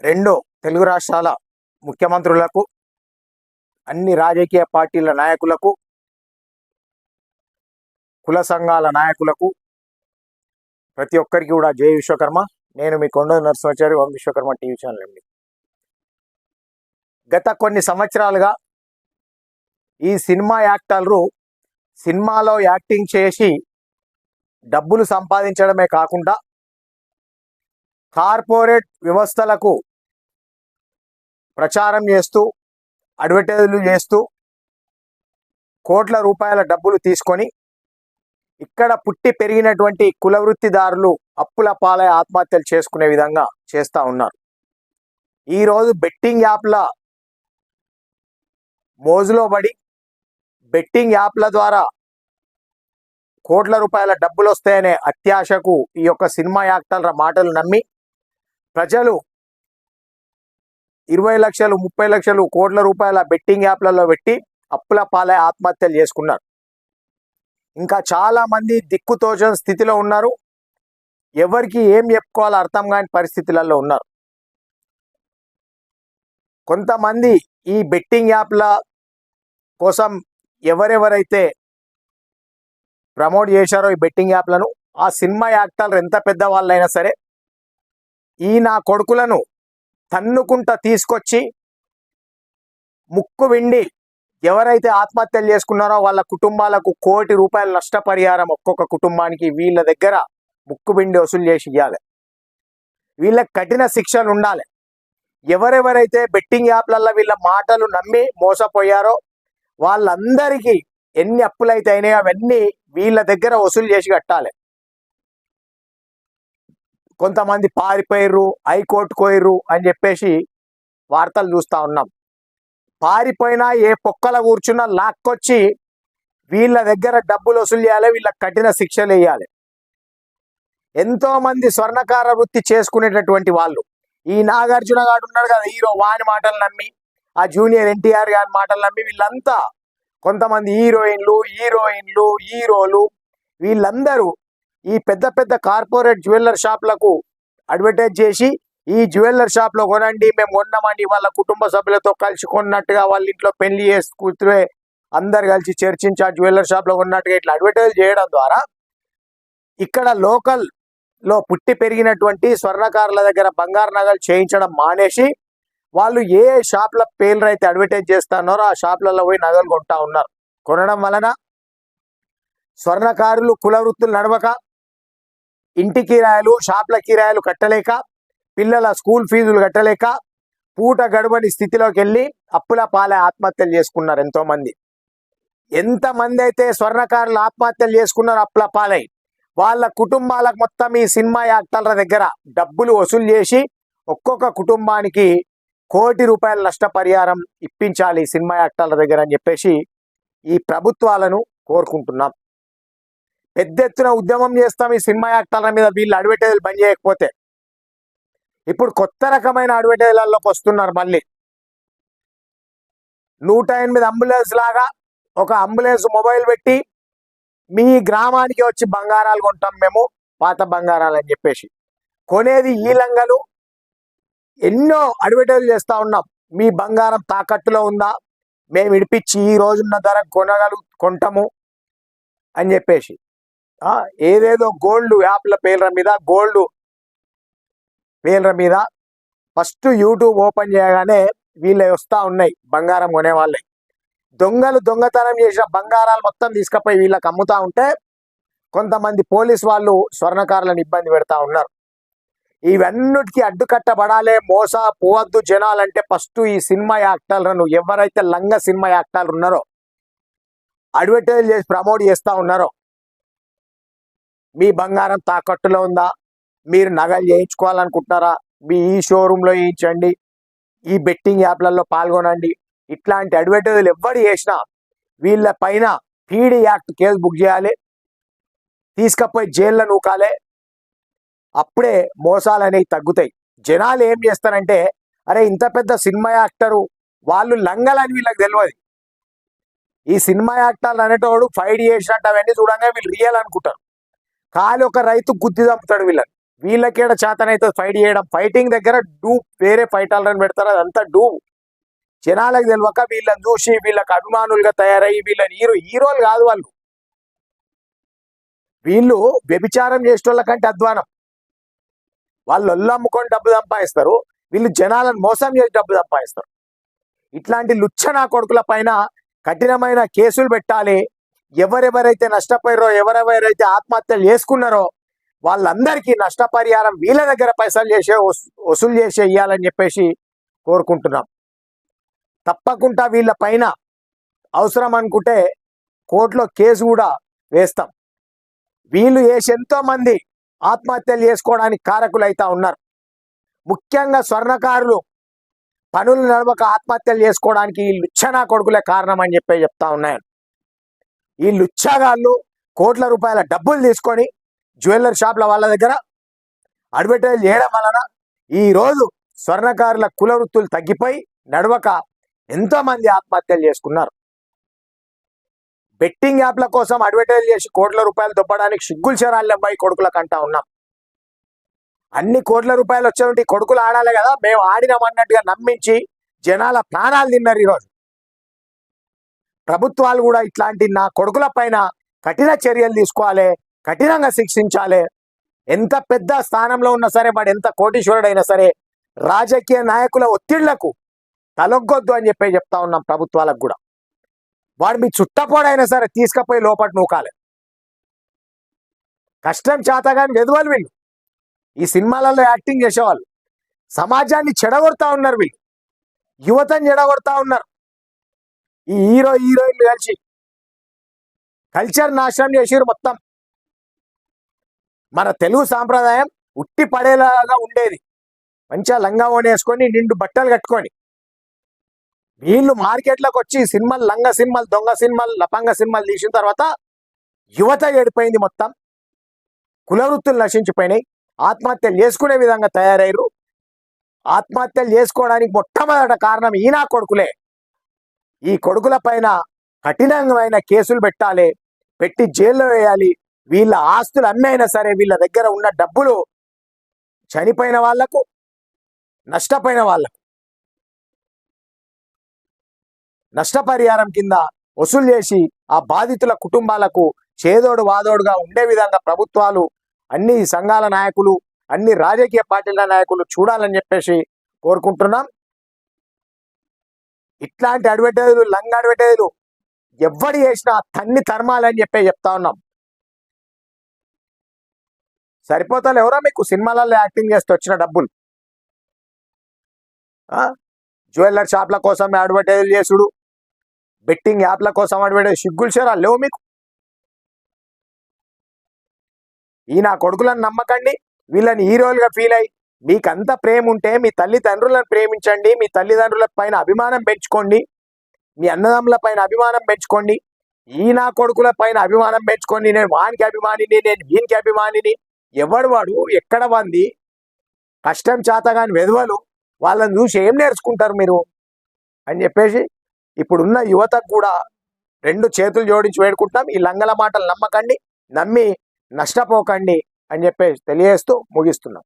రెండు తెలుగు రాష్ట్రాల ముఖ్యమంత్రులకు అన్ని రాజకీయ పార్టీల నాయకులకు కుల సంఘాల నాయకులకు ప్రతి ఒక్కరికి కూడా జయ విశ్వకర్మ. నేను మీ కొండ నరసింహాచారి ఓం విశ్వకర్మ టీవీ ఛానల్ అండి గత కొన్ని సంవత్సరాలుగా ఈ సినిమా యాక్టర్లు సినిమాలో యాక్టింగ్ చేసి డబ్బులు సంపాదించడమే కాకుండా కార్పొరేట్ వ్యవస్థలకు ప్రచారం చేస్తూ అడ్వర్టైజ్లు చేస్తూ కోట్ల రూపాయల డబ్బులు తీసుకొని ఇక్కడ పుట్టి పెరిగినటువంటి కులవృత్తిదారులు అప్పుల పాలై ఆత్మహత్యలు చేసుకునే విధంగా చేస్తూ ఉన్నారు. ఈరోజు బెట్టింగ్ యాప్ల మోజులో పడి బెట్టింగ్ యాప్ల ద్వారా కోట్ల రూపాయల డబ్బులు వస్తాయనే అత్యాశకు ఈ యొక్క సినిమా యాక్టర్ల మాటలు నమ్మి ప్రజలు ఇరవై లక్షలు ముప్పై లక్షలు కోట్ల రూపాయల బెట్టింగ్ యాప్లలో పెట్టి అప్పుల పాలై ఆత్మహత్యలు చేసుకున్నారు. ఇంకా చాలా మంది దిక్కుతోచని స్థితిలో ఉన్నారు. ఎవరికి ఏం చెప్పుకోవాలో అర్థం కాని పరిస్థితులలో ఉన్నారు. కొంతమంది ఈ బెట్టింగ్ యాప్ల కోసం ఎవరెవరైతే ప్రమోట్ చేశారో ఈ బెట్టింగ్ యాప్లను ఆ సినిమా యాక్టర్లు ఎంత పెద్ద వాళ్ళైనా సరే ఈ నా కొడుకులను తన్నుకుంట తీసుకొచ్చి ముక్కు విండి ఎవరైతే ఆత్మహత్యలు చేసుకున్నారో వాళ్ళ కుటుంబాలకు కోటి రూపాయల నష్టపరిహారం ఒక్కొక్క కుటుంబానికి వీళ్ళ దగ్గర ముక్కు బిండి వసూలు చేసి ఇవ్వాలి వీళ్ళకి కఠిన శిక్షలు ఉండాలి. ఎవరెవరైతే బెట్టింగ్ యాప్లలో వీళ్ళ మాటలు నమ్మి మోసపోయారో వాళ్ళందరికీ ఎన్ని అప్పులైతే అయినాయో అవన్నీ వీళ్ళ దగ్గర వసూలు చేసి కట్టాలి. కొంతమంది పారిపోయారు హైకోర్టు పోయిర్రు అని చెప్పేసి వార్తలు చూస్తా ఉన్నాం. పారిపోయినా ఏ పొక్కల కూర్చున్నా లాక్కొచ్చి వీళ్ళ దగ్గర డబ్బులు వసూలు చేయాలి వీళ్ళకి కఠిన శిక్షలు వేయాలి. ఎంతోమంది స్వర్ణకార వృత్తి చేసుకునేటటువంటి వాళ్ళు. ఈ నాగార్జున గారు ఉన్నాడు కదా హీరో వాని మాటలు నమ్మి ఆ జూనియర్ ఎన్టీఆర్ గారి మాటలు నమ్మి వీళ్ళంతా కొంతమంది హీరోయిన్లు హీరోయిన్లు హీరోలు వీళ్ళందరూ ఈ పెద్ద పెద్ద కార్పొరేట్ జ్యువెలర్ షాప్లకు అడ్వర్టైజ్ చేసి ఈ జ్యువెలర్ షాప్లో కొనండి. మేము కొన్నామని వాళ్ళ కుటుంబ సభ్యులతో కలిసి కొన్నట్టుగా వాళ్ళ ఇంట్లో పెళ్ళి చేసుకుంటే అందరు కలిసి చర్చించి ఆ జ్యువెలర్ షాప్లో కొన్నట్టుగా ఇట్లా అడ్వర్టైజ్ చేయడం ద్వారా ఇక్కడ లోకల్లో పుట్టి పెరిగినటువంటి స్వర్ణకారుల దగ్గర బంగారు నగలు చేయించడం మానేసి వాళ్ళు ఏ షాప్ల పేర్లు అయితే అడ్వర్టైజ్ చేస్తున్నారో ఆ షాప్లలో పోయి నగలు కొంటా ఉన్నారు. కొనడం వలన స్వర్ణకారులు కుల వృత్తులు నడవక ఇంటి కిరాయలు షాప్ల కిరాయలు కట్టలేక పిల్లల స్కూల్ ఫీజులు కట్టలేక పూట గడవని స్థితిలోకి వెళ్ళి అప్పుల పాలే ఆత్మహత్యలు చేసుకున్నారు ఎంతోమంది. ఎంతమంది అయితే స్వర్ణకారులు ఆత్మహత్యలు చేసుకున్నారు అప్పుల పాలై వాళ్ళ కుటుంబాలకు మొత్తం ఈ సినిమా యాక్టర్ల దగ్గర డబ్బులు వసూలు చేసి ఒక్కొక్క కుటుంబానికి కోటి రూపాయల నష్టపరిహారం ఇప్పించాలి సినిమా యాక్టర్ల దగ్గర అని చెప్పేసి ఈ ప్రభుత్వాలను కోరుకుంటున్నాం. పెద్ద ఎత్తున ఉద్యమం చేస్తాం ఈ సినిమా యాక్టర్ల మీద వీళ్ళు అడ్వర్టైజ్లు బంద్ చేయకపోతే. ఇప్పుడు కొత్త రకమైన అడ్వర్టైజ్లలోకి వస్తున్నారు మళ్ళీ. నూట ఎనిమిది అంబులెన్స్ లాగా ఒక అంబులెన్స్ మొబైల్ పెట్టి మీ గ్రామానికి వచ్చి బంగారాలు కొంటాం మేము పాత బంగారాలు అని చెప్పేసి. కొనేది ఈ లంగలు. ఎన్నో అడ్వర్టైజ్ చేస్తూ ఉన్నాం. మీ బంగారం తాకట్టులో ఉందా? మేము ఇడిపించి ఈ రోజున్న ధర కొనగలు కొంటాము అని చెప్పేసి. ఏదేదో గోల్డ్ యాప్ల పేర్ల మీద గోల్డ్ పేర్ల మీద ఫస్ట్ యూట్యూబ్ ఓపెన్ చేయగానే వీళ్ళే వస్తా ఉన్నాయి బంగారం కొనేవాళ్ళే. దొంగలు దొంగతనం చేసిన బంగారాలు మొత్తం తీసుకుపోయి వీళ్ళకి అమ్ముతా ఉంటే కొంతమంది పోలీస్ వాళ్ళు స్వర్ణకారులను ఇబ్బంది పెడతా ఉన్నారు. ఇవన్నిటికీ అడ్డుకట్టబడాలే మోస పోవద్దు జనాలంటే ఫస్ట్ ఈ సినిమా యాక్టర్లను ఎవరైతే లంగ సినిమా యాక్టర్లు ఉన్నారో అడ్వర్టైజ్ చేసి ప్రమోట్ చేస్తా ఉన్నారో మీ బంగారం తాకట్టులో ఉందా? మీరు నగలు చేయించుకోవాలనుకుంటున్నారా? మీ ఈ షోరూంలో చేయించండి. ఈ బెట్టింగ్ యాప్లలో పాల్గొనండి. ఇట్లాంటి అడ్వర్టైజ్లు ఎవ్వరు చేసినా వీళ్ళ పైన పీడీ యాక్ట్ కేసు బుక్ చేయాలి. తీసుకపోయి జైల్లో నూకాలే. అప్పుడే మోసాలు అనేవి తగ్గుతాయి. జనాలు ఏం చేస్తారంటే అరే ఇంత పెద్ద సినిమా యాక్టరు వాళ్ళు లంగలని వీళ్ళకి తెలియదు ఈ సినిమా యాక్టర్లు అనేటోడు ఫైట్ చేసినట్టు అవన్నీ చూడంగా వీళ్ళు రియల్ అనుకుంటారు. కాలి ఒక రైతు గుద్ది చంపుతాడు వీళ్ళని. వీళ్ళకేడ చేతనైతే ఫైట్ చేయడం? ఫైటింగ్ దగ్గర డూ వేరే ఫైట్ ఆల్రెడీ పెడతారు. అదంతా డూ. జనాలకు తెలియక వీళ్ళని చూసి వీళ్ళకి అభిమానులుగా తయారయ్యి వీళ్ళని హీరో హీరోలు కాదు వాళ్ళు. వీళ్ళు వ్యభిచారం చేసేటోళ్ళ కంటే అధ్వానం. వాళ్ళు ఒళ్ళమ్ముకొని డబ్బు సంపాదిస్తారు. వీళ్ళు జనాలను మోసం చేసి డబ్బు సంపాదిస్తారు. ఇట్లాంటి లుచ్చ నా కొడుకుల పైన కఠినమైన కేసులు పెట్టాలి. ఎవరెవరైతే నష్టపోయారో ఎవరెవరైతే ఆత్మహత్యలు చేసుకున్నారో వాళ్ళందరికీ నష్టపరిహారం వీళ్ళ దగ్గర పైసలు చేసే వసూ- వసూలు చేసే ఇవ్వాలని చెప్పేసి కోరుకుంటున్నాం. తప్పకుండా వీళ్ళ పైన అవసరం అనుకుంటే కోర్టులో కేసు కూడా వేస్తాం. వీళ్ళు వేసి ఎంతోమంది ఆత్మహత్యలు చేసుకోవడానికి కారకులు అయితే ఉన్నారు. ముఖ్యంగా స్వర్ణకారులు పనులు నడవక ఆత్మహత్యలు చేసుకోవడానికి వీళ్ళు ఇచ్చనా కొడుకులే కారణం అని చెప్పి చెప్తా ఉన్నాను. ఈ లుచ్చాగాళ్ళు కోట్ల రూపాయల డబ్బులు తీసుకొని జ్యువెలరీ షాప్ల వాళ్ళ దగ్గర అడ్వర్టైజ్ చేయడం వలన ఈ రోజు స్వర్ణకారుల కుల వృత్తులు తగ్గిపోయి నడవక ఎంతో మంది ఆత్మహత్యలు చేసుకున్నారు. బెట్టింగ్ యాప్ల కోసం అడ్వర్టైజ్ చేసి కోట్ల రూపాయలు దొప్పడానికి సిగ్గులు చేరాలి అబ్బాయి కొడుకులకు అంటా ఉన్నాం. అన్ని కోట్ల రూపాయలు వచ్చేటువంటి కొడుకులు ఆడాలి కదా మేము ఆడినాం అన్నట్టుగా నమ్మించి జనాల ప్రాణాలు తిన్నారు ఈరోజు. ప్రభుత్వాలు కూడా ఇట్లాంటి నా కొడుకుల పైన కఠిన చర్యలు తీసుకోవాలి కఠినంగా శిక్షించాలి. ఎంత పెద్ద స్థానంలో ఉన్నా సరే వాడు ఎంత కోటీశ్వరుడైనా సరే రాజకీయ నాయకుల ఒత్తిళ్ళకు తలొగ్గొద్దు అని చెప్పి చెప్తా ఉన్నాం ప్రభుత్వాలకు కూడా. వాడు మీ చుట్టపోడైనా సరే తీసుకపోయి లోపల నూకాలి. కష్టం చేతగాని వెధవలు వీళ్ళు. ఈ సినిమాలలో యాక్టింగ్ చేసేవాళ్ళు. సమాజాన్ని చెడగొడతా ఉన్నారు వీళ్ళు. యువతని చెడగొడతా ఉన్నారు. ఈ హీరో హీరోయిన్లు కలిసి కల్చర్ నాశనం చేసిరు మొత్తం. మన తెలుగు సాంప్రదాయం ఉట్టి పడేలాగా ఉండేది. మంచిగా లంగా వేసుకొని నిండు బట్టలు కట్టుకొని. వీళ్ళు మార్కెట్లోకి వచ్చి సినిమాలు లంగ సినిమాలు దొంగ సినిమాలు లపంగ సినిమాలు తీసిన తర్వాత యువత ఏడిపోయింది మొత్తం. కుల వృత్తులు నశించిపోయినాయి. ఆత్మహత్యలు చేసుకునే విధంగా తయారయ్యారు. ఆత్మహత్యలు చేసుకోవడానికి మొట్టమొదట కారణం ఈనా కొడుకులే. ఈ కొడుకుల పైన కఠినమైన కేసులు పెట్టాలి. పెట్టి జైల్లో వేయాలి. వీళ్ళ ఆస్తులు అమ్మైనా సరే వీళ్ళ దగ్గర ఉన్న డబ్బులు చనిపోయిన వాళ్ళకు నష్టపోయిన వాళ్ళకు. నష్టపరిహారం కింద వసూలు చేసి ఆ బాధితుల కుటుంబాలకు చేదోడు వాదోడుగా ఉండే విధంగా ప్రభుత్వాలు అన్ని సంఘాల నాయకులు అన్ని రాజకీయ పార్టీల నాయకులు చూడాలని చెప్పేసి కోరుకుంటున్నాం. ఇట్లాంటి అడ్వర్టైజులు లంగ్ అడ్వర్టైజులు ఎవడు చేసినా తన్ని తరమాలని చెప్పే చెప్తా ఉన్నాం. సరిపోతారు ఎవరో మీకు? సినిమాలలో యాక్టింగ్ చేస్తే వచ్చిన డబ్బులు. జ్యువెలర్ షాప్ల కోసం అడ్వర్టైజ్ చేసుడు. బెట్టింగ్ యాప్ల కోసం అడ్వర్టైజ్ సిగ్గులు చేరా లేవు మీకు? ఈ నా కొడుకులను నమ్మకండి. వీళ్ళని హీరోలుగా ఫీల్ అయ్యి మీకు అంత ప్రేమ ఉంటే మీ తల్లిదండ్రులను ప్రేమించండి మీ తల్లిదండ్రుల పైన అభిమానం పెంచుకోండి మీ అన్నదమ్ముల పైన అభిమానం పెంచుకోండి ఈ నా కొడుకుల పైన అభిమానం పెంచుకోండి నేను వానికి అభిమానిని నేను వీనికి అభిమానిని. ఎవడు వాడు? ఎక్కడ వంది? కష్టం చేతగాని వెధవలు వాళ్ళని చూసి ఏం నేర్చుకుంటారు మీరు? అని చెప్పేసి ఇప్పుడున్న యువతకు కూడా రెండు చేతులు జోడించి వేడుకుంటాం ఈ లంగల మాటలు నమ్మకండి నమ్మి నష్టపోకండి అని చెప్పేసి తెలియజేస్తూ ముగిస్తున్నాం.